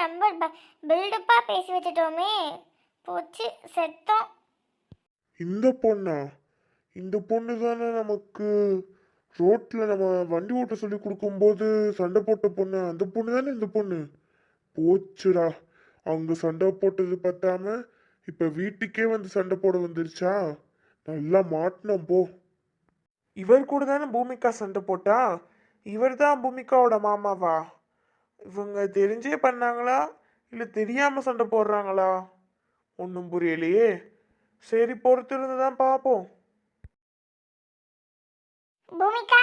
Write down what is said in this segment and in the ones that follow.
நம்ம பில்டப்பாக பேசி வச்சுட்டோமே. போச்சு செத்தோம். இந்த பொண்ணா? இந்த பொண்ணு தானே நமக்கு ரோட்டில் நம்ம வண்டி ஓட்ட சொல்லி கொடுக்கும்போது சண்டை போட்ட பொண்ணு. அந்த பொண்ணு தானே இந்த பொண்ணு? போச்சுடா. அவங்க சண்டை போட்டது பத்தாம இப்போ வீட்டுக்கே வந்து சண்டை போட வந்துருச்சா? நல்லா மாட்டினோம் போ. இவர் கூட தானே பூமிகா சண்டை போட்டா? இவர் தான் பூமிகாவோட மாமாவா? இவங்க தெரிஞ்சே பண்ணாங்களா? இல்லை தெரியாம சண்டை போடுறாங்களா? ஒன்றும் புரியலையே. சரி பொறுத்திருந்து தான் பார்ப்போம் பூமிகா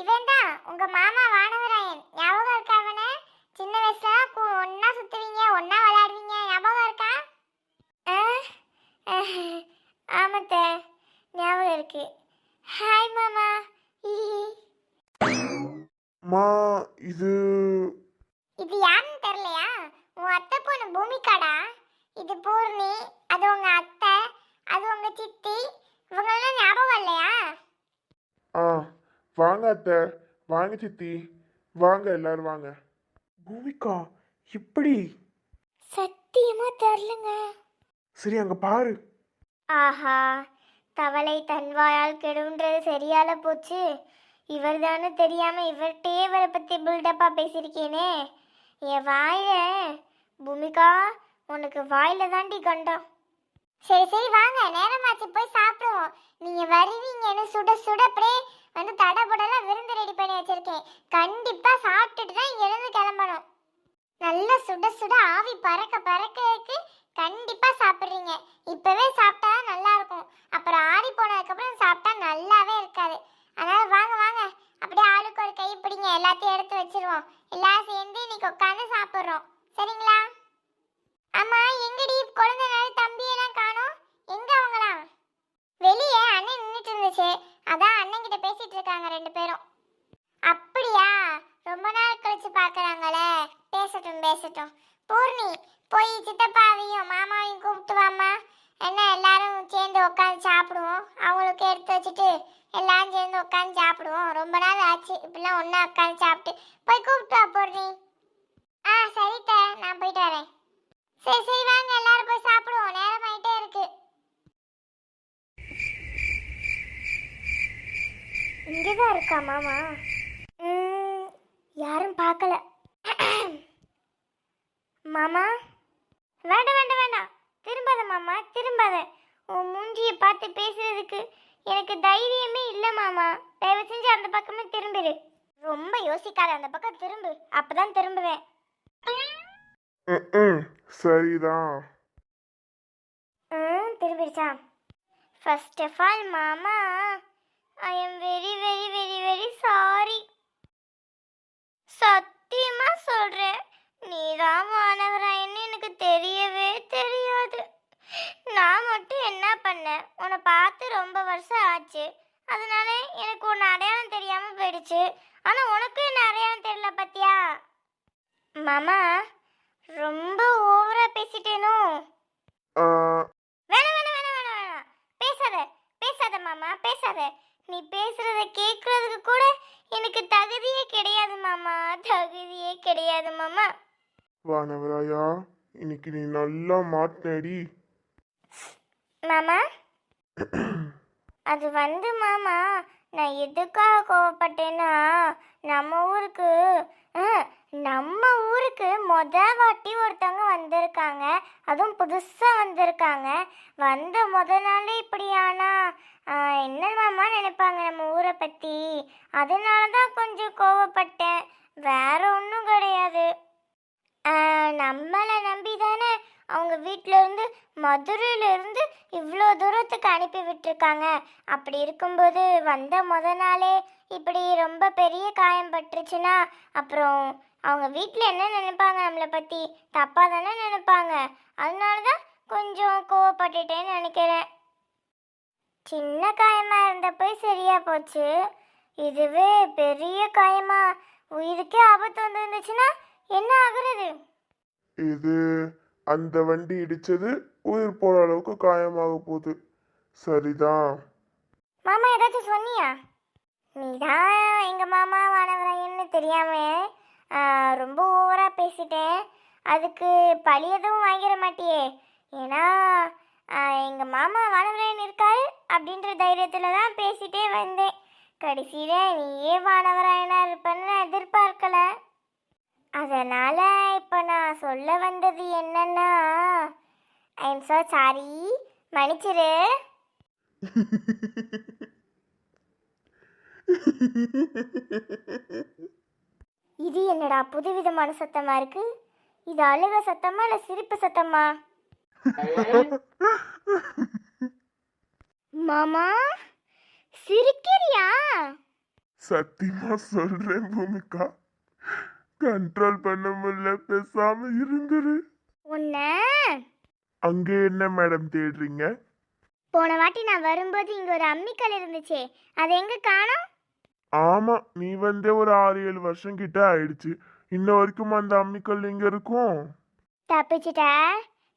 இவன் தான் உங்க மாமா வானவராயன். ஞாபகம் இருக்கா அவன? சின்ன வயசுல ஒண்ணா சுத்துவீங்க ஒண்ணா விளையாடுவீங்க. ஞாபகம் இருக்கா? ஆமாத்த ஞாபகம் இருக்கு. ஹாய் மாமா. மா இது யாருன்னு தெரியலையா உன் அத்தை பொண்ணு பூமிகாடா இது பூர்ணி அது உங்க அத்தை அது உங்க சித்தி இவங்கெல்லாம் ஞாபகம் இல்லையா? ஆ வாங்க அத்தை. வாங்க சித்தி. வாங்க எல்லாரும் வாங்க. பூமிகா இப்படி? சத்தியமா தெரிலங்க சரி அங்க பாரு. ஆஹா தவளை தன்வாயால் கெடுன்றது சரியால போச்சு. இவர் தானே தெரியாம இவர்கிட்டே இவரை பத்தி பில்டப்பா பேசியிருக்கேனே. என் வாயில பூமிகா உனக்கு வாயில தாண்டி கண்டம் சரி சரி வாங்க. நேரமாச்சு போய் சாப்பிடுவோம். நீங்க வருவீங்கன்னு சுட சுட அப்படியே வந்து தடபுடலாம் விருந்து ரெடி பண்ணி வச்சிருக்கேன். கண்டிப்பா சாப்பிட்டுட்டு தான் இங்க இருந்து கிளம்பணும். நல்லா சுட சுட ஆவி பறக்க பறக்க இருக்கு கண்டிப்பா சாப்பிடுறீங்க. இப்பவே சாப்பிட்டா நல்லா இருக்கும் அப்புறம் ஆறி போனதுக்கப்புறம் சாப்பிட்டா நல்லாவே இருக்காது. அதனால வாங்க வாங்க. அப்படியே ஆளுக்கு ஒரு கை பிடிங்க. எல்லாத்தையும் எடுத்து வச்சிருவோம். எல்லாம் சேர்ந்து இன்னைக்கு உட்காந்து சாப்பிட்றோம். சரிங்களா? அம்மா எங்கடி குழந்தை நாள் தம்பி எல்லாம் காணோம்? எங்க அவங்களாம் வெளியே அண்ணன் நின்றுட்டு இருந்துச்சு. அதான் அண்ணன் கிட்ட பேசிட்டு இருக்காங்க ரெண்டு பேரும். அப்படியா? ரொம்ப நாள் கழிச்சு பாக்குறாங்களே. பேசட்டும் பேசட்டும். பூர்ணி போய் சித்தப்பாவையும் மாமாவையும் கூப்பிட்டு வாமா என்ன எல்லாரும் சேர்ந்து உட்காந்து சாப்பிடுவோம். அவங்களுக்கு எடுத்து வச்சுட்டு எல்லாரும் சேர்ந்து உட்காந்து சாப்பிடுவோம். ரொம்ப நாள் ஆச்சு. இப்படிலாம் ஒன்றா உட்காந்து சாப்பிட்டு. போய் கூப்பிட்டு வா பூர்ணி. ஆ சரித்த. நான் போயிட்டு வரேன். சரி சரி வாங்க. எல்லாரும் போய் சாப்பிடுவோம். நேரம் ஆயிட்டே இருக்கு. இங்கே தான் இருக்கா மாமா? யாரும் பார்க்கல. மாமா? வேண்டாம் வேண்டாம் வேண்டாம். திரும்பாத மாமா. திரும்பாத. உன் மூஞ்சியை பார்த்து பேசுறதுக்கு எனக்கு தைரியமே இல்லை மாமா. தயவு செஞ்சு அந்த பக்கமே திரும்பிடு ரொம்ப யோசிக்காத. அந்த பக்கம் திரும்பு. அப்பதான் திரும்புவேன். ம்ம், சரிதான். ம் திரும்பிடுச்சா ஃபர்ஸ்ட் ஆஃப் ஆல் மாமா I am very very very very sorry சத்தியமா சொல்றேன். நீதான் மாணவராயின்னு எனக்கு தெரியவே தெரியாது. நான் மட்டும் என்ன பண்ணேன்? உன்னை பார்த்து ரொம்ப வருஷம் ஆச்சு. அதனால எனக்கு உன்னை அடையாளம் தெரியாம போயிடுச்சு. ஆனா உனக்கும் என்ன அடையாளம் தெரியல பத்தியா? மாமா ரொம்ப ஓவரா பேசிட்டேனோ ஆ, வேணாம் வேணாம் வேணாம் வேணாம் வேணாம் பேசாத பேசாத மாமா பேசாத நீ பேசுறத கேட்கறதுக்கு கூட எனக்கு தகுதியே கிடையாது மாமா தகுதியே கிடையாது மாமா. வானவராயா இன்னைக்கு நீ நல்லா மாட்டினடி மாமா? அது வந்து மாமா நான் எதுக்காக கோவப்பட்டேன்னா நம்ம ஊருக்கு அஹ், நம்ம ஊருக்கு மொத வாட்டி ஒருத்தவங்க வந்திருக்காங்க. அதுவும் புதுசாக வந்திருக்காங்க. வந்த முத நாளே இப்படி ஆனா ஆஹ், என்ன மாமா நினைப்பாங்க நம்ம ஊரை பற்றி அதனால தான் கொஞ்சம் கோவப்பட்டேன் வேற ஒன்றும் கிடையாது. ஆஹ், நம்மளை நம்பி தானே அவங்க வீட்டிலேருந்து மதுரையிலேருந்து மதுரையில இருந்து இவ்வளோ தூரத்துக்கு அனுப்பி விட்டுருக்காங்க. அப்படி இருக்கும்போது வந்த முத நாளே இப்படி ரொம்ப பெரிய காயம் பட்டுருச்சுன்னா அப்புறம் அவங்க வீட்டில் என்ன நினைப்பாங்க நம்மளை பற்றி தப்பாக தானே நினைப்பாங்க. அதனால தான் கொஞ்சம் கோவப்பட்டுட்டேன்னு நினைக்கிறேன். சின்ன காயமாக இருந்தப்போ சரியாக போச்சு. இதுவே பெரிய காயமாக உயிருக்கே ஆபத்து வந்துருந்துச்சுன்னா என்ன ஆகுறது? இது அந்த வண்டி இடிச்சது உயிர் போற அளவுக்கு காயமாக போகுது. சரிதான் மாமா ஏதாச்சும் சொன்னியா? நீ தான் எங்கள் மாமா வானவரையன்னு தெரியாம ஆ, ரொம்ப ஓவராக பேசிட்டேன். அதுக்கு பழி எதுவும் வாங்கிட மாட்டியே. ஏன்னா எங்கள் மாமா வானவராயன் இருக்காரு அப்படின்ற தைரியத்தில் தான் பேசிட்டே வந்தேன். கடைசியில் நீயே வானவராயனா இருப்பேன்னு நான் எதிர்பார்க்கல. அதனால் இப்போ நான் சொல்ல வந்தது என்னன்னா ஐ எம் so சாரி மன்னிச்சிரு. இது என்னடா புதுவிதமான சத்தமா இருக்கு? இது அழுக சத்தமா இல்ல சிரிப்பு சத்தமா? மாமா? சிரிக்கிறியா? சத்தியமா சொல்றேன் பூமிகா. கண்ட்ரோல் பண்ண முடியல பேசாம இருந்துரு. உன்ன? அங்க என்ன மேடம் தேடுறீங்க? போன வாட்டி நான் வரும்போது இங்க ஒரு அம்மிக்கல் இருந்துச்சே அது எங்க காணோம்? ஆமா நீ வந்தே ஒரு ஆறு ஏழு வருஷம் கிட்ட ஆயிடுச்சு. இன்ன வரைக்கும் அந்த அம்மிக்கல் இங்க இருக்கும்? தப்பிச்சிட்ட.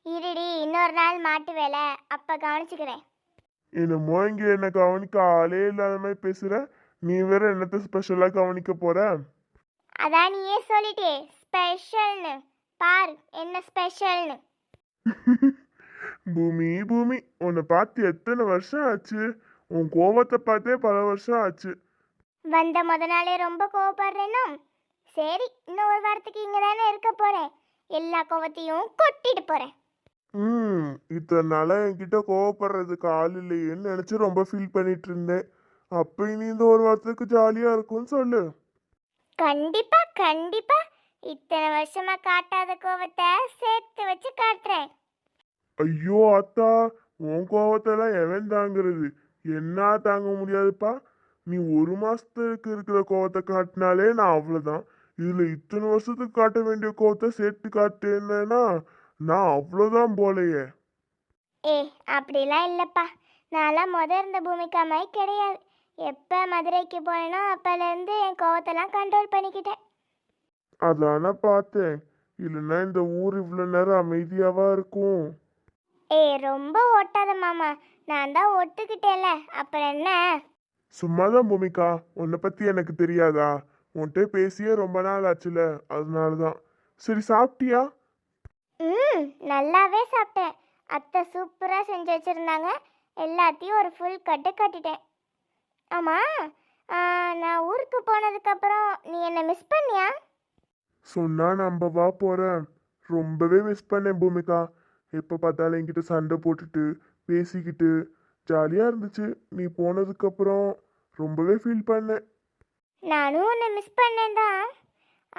இருடி இன்னொரு நாள் மாட்டு வேலை அப்ப கவனிச்சுக்கிறேன். என்னமோ இங்க என்ன கவனிக்க ஆளே இல்லாத மாதிரி பேசுற? நீ வேற என்னத்த ஸ்பெஷலா கவனிக்க போற? அதான் நீயே சொல்லிட்டே ஸ்பெஷல்னு பார் என்ன ஸ்பெஷல்னு பூமி பூமி உன்னை பார்த்து எத்தனை வருஷம் ஆச்சு? உன் கோவத்தை பார்த்தே பல வருஷம் ஆச்சு. வந்த முத நாளே ரொம்ப கோவப்படுறேனோ? சரி இன்னும் ஒரு வாரத்துக்கு இங்க தானே இருக்க போறேன். எல்லா கோவத்தையும் கொட்டிட்டு போறேன். ம் இத்தனை நாளா என்கிட்ட கோவப்படுறதுக்கு ஆள் இல்லையேன்னு நினைச்சு ரொம்ப ஃபீல் பண்ணிட்டு இருந்தேன் அப்ப இனி இந்த ஒரு வாரத்துக்கு ஜாலியா இருக்கும்னு சொல்லு. கண்டிப்பா கண்டிப்பா. இத்தனை வருஷமா காட்டாத கோவத்தை சேர்த்து வச்சு காட்டுறேன். ஐயோ அத்தா உன் கோவத்தெல்லாம் எவன் தாங்குறது? என்ன தாங்க முடியாதுப்பா. நீ ஒரு மாசத்துக்கு இருக்கிற கோவத்தை காட்டினாலே நான் அவ்வளவுதான். இதுல இத்தனை வருஷத்துக்கு காட்ட வேண்டிய கோவத்தை சேர்த்து காட்டேன்னா நான் அவ்வளவுதான் போலையே. ஏ அப்படிலாம் இல்லைப்பா. நான்லாம் முத இருந்த பூமிக்கா மாதிரி கிடையாது. எப்போ மதுரைக்கு போனேனோ அப்போலேருந்து என் கோவத்தெல்லாம் கண்ட்ரோல் பண்ணிக்கிட்டேன். அதான பார்த்தேன். இல்லைன்னா இந்த ஊர் இவ்வளோ நேரம் அமைதியாவா இருக்கும்? ஏ ரொம்ப ஓட்டாத மாமா. நான் தான் ஒத்துக்கிட்டேன்ல அப்புறம் என்ன? சும்மாதான் பூமிகா உன்னை பத்தி எனக்கு தெரியாதா? உன்கிட்ட பேசியே ரொம்ப நாள் ஆச்சுல. அதனால தான் சரி சாப்பிட்டியா? ம் நல்லாவே சாப்பிட்டேன். அத்தை சூப்பராக செஞ்சு வச்சுருந்தாங்க. எல்லாத்தையும் ஒரு ஃபுல் கட்டு கட்டிட்டேன். ஆமாம் நான் ஊருக்கு போனதுக்கப்புறம் நீ என்னை மிஸ் பண்ணியா? சொன்னா நம்பவா போறேன். ரொம்பவே மிஸ் பண்ணேன் பூமிகா. எப்போ பார்த்தாலும் என்கிட்ட சண்டை போட்டுட்டு பேசிக்கிட்டு ஜாலியாக இருந்துச்சு. நீ போனதுக்கப்புறம் ரொம்பவே ஃபீல் பண்ணேன். நானும் உன்னை மிஸ் பண்ணேன் தான்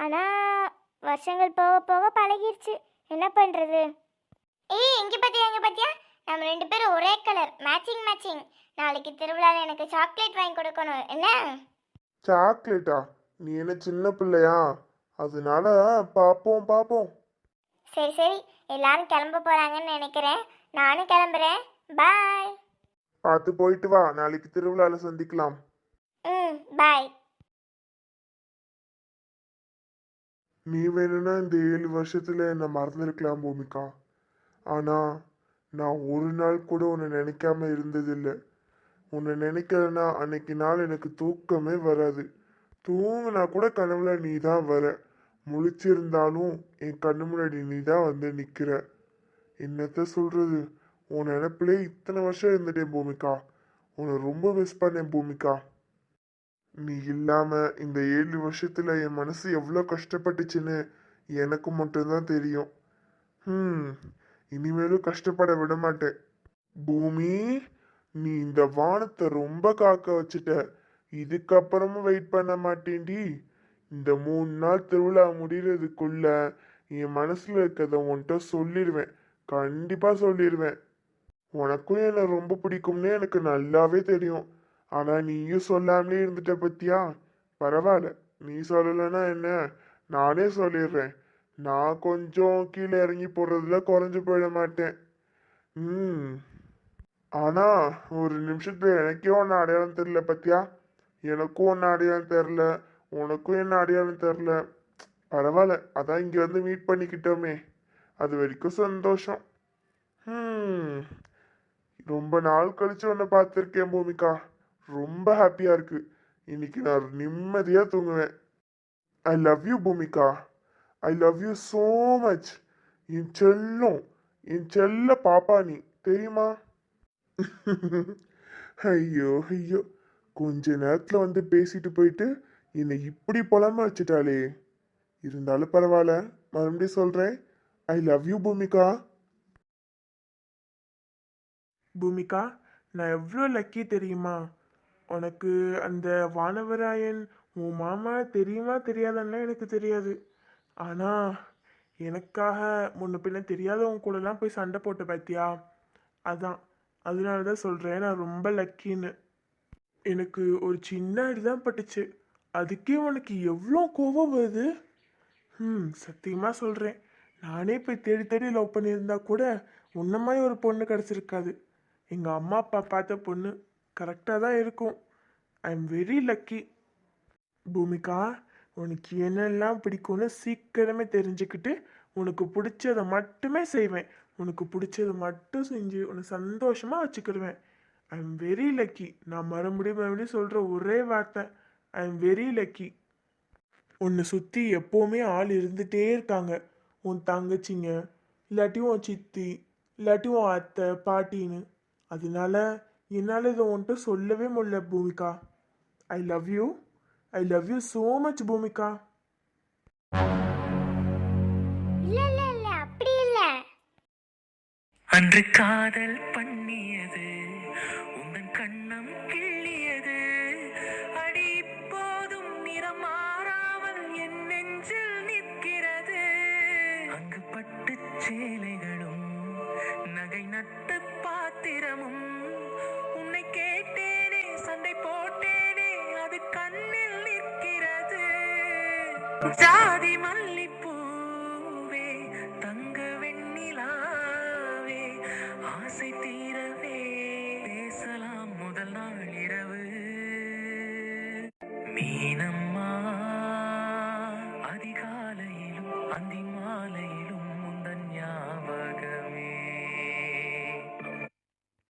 ஆனால் வருஷங்கள் போக போக பழகிருச்சு. என்ன பண்ணுறது ஏய் எங்கே பார்த்தியா எங்கே பார்த்தியா நம்ம ரெண்டு பேரும் ஒரே கலர் மேட்சிங் மேட்சிங் நாளைக்கு திருவிழாவில் எனக்கு சாக்லேட் வாங்கி கொடுக்கணும். என்ன? சாக்லேட்டா நீ என்ன சின்ன பிள்ளையா? அதனால பார்ப்போம் பார்ப்போம் சரி சரி. எல்லாரும் கிளம்ப போகிறாங்கன்னு நினைக்கிறேன். நானும் கிளம்புறேன். பாய் பார்த்து போயிட்டு வா. நாளைக்கு திருவிழாவில் சந்திக்கலாம். ம் பாய் நீ வேணும்னா இந்த ஏழு வருஷத்துல என்னை மறந்துருக்கலாம் பூமிகா. ஆனா நான் ஒரு நாள் கூட உன்னை நினைக்காம இருந்ததில்லை. உன்னை நினைக்கலன்னா அன்னைக்கு நாள் எனக்கு தூக்கமே வராது. தூங்கினா கூட கனவுல நீ தான் வர. முழிச்சிருந்தாலும் என் கண்ணு முன்னாடி நீ தான் வந்து நிற்கிற என்னத்த சொல்றது? உன் நினப்பிலே இத்தனை வருஷம் இருந்துட்டேன் பூமிகா. உன்னை ரொம்ப மிஸ் பண்ணேன் பூமிகா. நீ இல்லாம இந்த ஏழு வருஷத்துல என் மனசு எவ்வளோ கஷ்டப்பட்டுச்சுன்னு எனக்கு மட்டும்தான் தெரியும். ம் இனிமேலும் கஷ்டப்பட விட மாட்டேன். பூமி நீ இந்த வானத்தை ரொம்ப காக்க வச்சுட்ட. இதுக்கப்புறமும் வெயிட் பண்ண மாட்டேன்டி. இந்த மூணு நாள் திருவிழா முடிகிறதுக்குள்ள என் மனசுல இருக்கிறத உன்கிட்ட சொல்லிடுவேன் கண்டிப்பா சொல்லிடுவேன் உனக்கும் என்னை ரொம்ப பிடிக்கும்னு எனக்கு நல்லாவே தெரியும். ஆனா நீயும் சொல்லாமலே இருந்துட்ட பத்தியா? பரவாயில்ல நீ சொல்லலைன்னா என்ன? நானே சொல்லிடுறேன் நான் கொஞ்சம் கீழே இறங்கி போடுறதுல குறைஞ்சு போயிட மாட்டேன். ம். ஆனா ஒரு நிமிஷத்துல எனக்கே ஒன்று அடையாளம் தெரியல பத்தியா? எனக்கும் ஒன்று அடையாளம் தெரில உனக்கும் என்ன அடையாளம் தெரில பரவாயில்ல அதான் இங்கே வந்து மீட் பண்ணிக்கிட்டோமே. அது வரைக்கும் சந்தோஷம். ம். ரொம்ப நாள் கழிச்சு உன்னை பார்த்துருக்கேன் பூமிகா. ரொம்ப ஹாப்பியாக இருக்கு. இன்னைக்கு நான் நிம்மதியாக தூங்குவேன். I love you Bhumika. I love you so much என் செல்லும் என் செல்ல பாப்பா நீ தெரியுமா? ஐயோ ஐயோ. கொஞ்ச நேரத்தில் வந்து பேசிட்டு போயிட்டு என்னை இப்படி புலம்ப வச்சுட்டாளே. இருந்தாலும் பரவாயில்ல மறுபடியும் சொல்கிறேன் I love you Bhumika. Bhumika நான் எவ்வளோ லக்கி தெரியுமா? உனக்கு அந்த வானவராயன் உன் மாமா தெரியுமா தெரியாதன்னா எனக்கு தெரியாது. ஆனால் எனக்காக முன்ன பின்ன தெரியாதவங்க கூடலாம் போய் சண்டை போட்டு பார்த்தியா அதான் அதனால தான் சொல்கிறேன் நான் ரொம்ப லக்கின்னு எனக்கு ஒரு சின்ன அடி தான் பட்டுச்சு. அதுக்கே உனக்கு எவ்வளோ கோவம் வருது? ம் சத்தியமாக சொல்கிறேன் நானே போய் தேடி தேடி லவ் பண்ணியிருந்தா கூட உன்ன மாதிரி ஒரு பொண்ணு கிடச்சிருக்காது. எங்கள் அம்மா அப்பா பார்த்த பொண்ணு கரெக்டாக தான் இருக்கும். I am very lucky Bhumika உனக்கு என்னெல்லாம் பிடிக்கும்னு சீக்கிரமே தெரிஞ்சுக்கிட்டு உனக்கு பிடிச்சதை மட்டுமே செய்வேன். உனக்கு பிடிச்சதை மட்டும் செஞ்சு உன்னை சந்தோஷமாக வச்சுக்கிடுவேன். ஐ எம் வெரி லக்கி நான் மறுபடியும் மறுபடியும் சொல்கிற ஒரே வார்த்தை. ஐ எம் வெரி லக்கி உன்னை சுற்றி எப்போவுமே ஆள் இருந்துகிட்டே இருக்காங்க. உன் தங்கச்சிங்க இல்லாட்டி உன் சித்தி இல்லாட்டி உன் அத்தை பாட்டின்னு. அதனால என்னால் இதை உன்கிட்ட சொல்லவே முடியல Bhumika. I love you I love you so much Bhumika. இல்ல இல்ல இல்ல அப்படி இல்ல. அன்று காதல் பண்ணியது உந்தன் கண்ணம் கிள்ளியது. அடி இப்போதும் நிறம் மாறாமல் என் நெஞ்சில் நிற்கிறது. அங்கு பட்டு சேலைகளும் நகை நட்டு பாத்திரமும் ஜாதி மல்லிப்பூவே